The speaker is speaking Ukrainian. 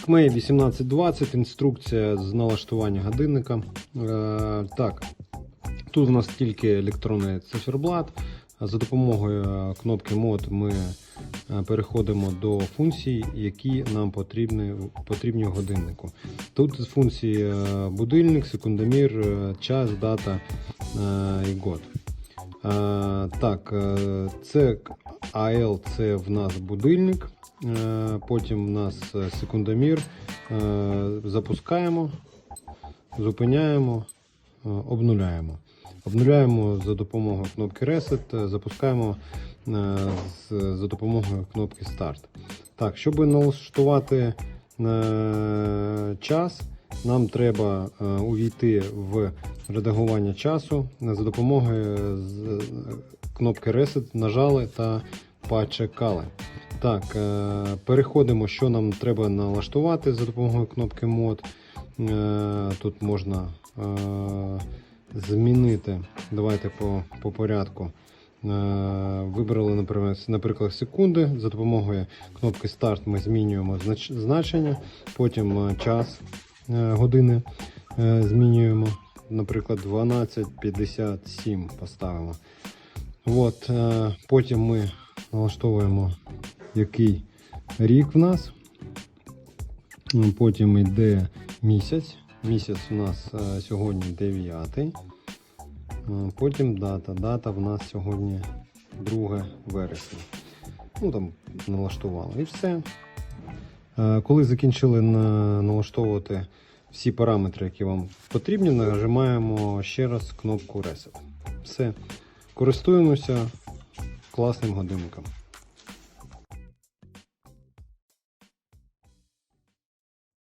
Скмей 1820, інструкція з налаштування годинника. Е, так, тут у нас тільки електронний циферблат. За допомогою е, кнопки мод ми е, переходимо до функцій, які нам потрібні, потрібні в годиннику. Тут функції будильник, секундомір, час, дата і год. Так, це АЛ це в нас будильник. Е, Потім в нас е, секундомір. Е, Запускаємо, зупиняємо, обнуляємо. Обнуляємо за допомогою кнопки Reset, запускаємо за допомогою кнопки Start. Так, щоб налаштувати час, нам треба увійти в редагування часу за допомогою кнопки Reset, нажали та почекали. Так, е, переходимо, що нам треба налаштувати за допомогою кнопки мод. Е, Тут можна е, змінити. Давайте по, по порядку. Вибрали, наприклад, секунди. За допомогою кнопки Старт ми змінюємо значення, потім час години змінюємо. Наприклад, 12.57 поставимо. От, е, потім ми налаштовуємо, який рік в нас. Потім йде місяць. Місяць у нас е, сьогодні 9. Е, Потім дата. Дата в нас сьогодні 2 вересня. Ну там налаштували і все. Коли закінчили налаштовувати всі параметри, які вам потрібні, нажимаємо ще раз кнопку Reset. Все. Користуємося класним годинником.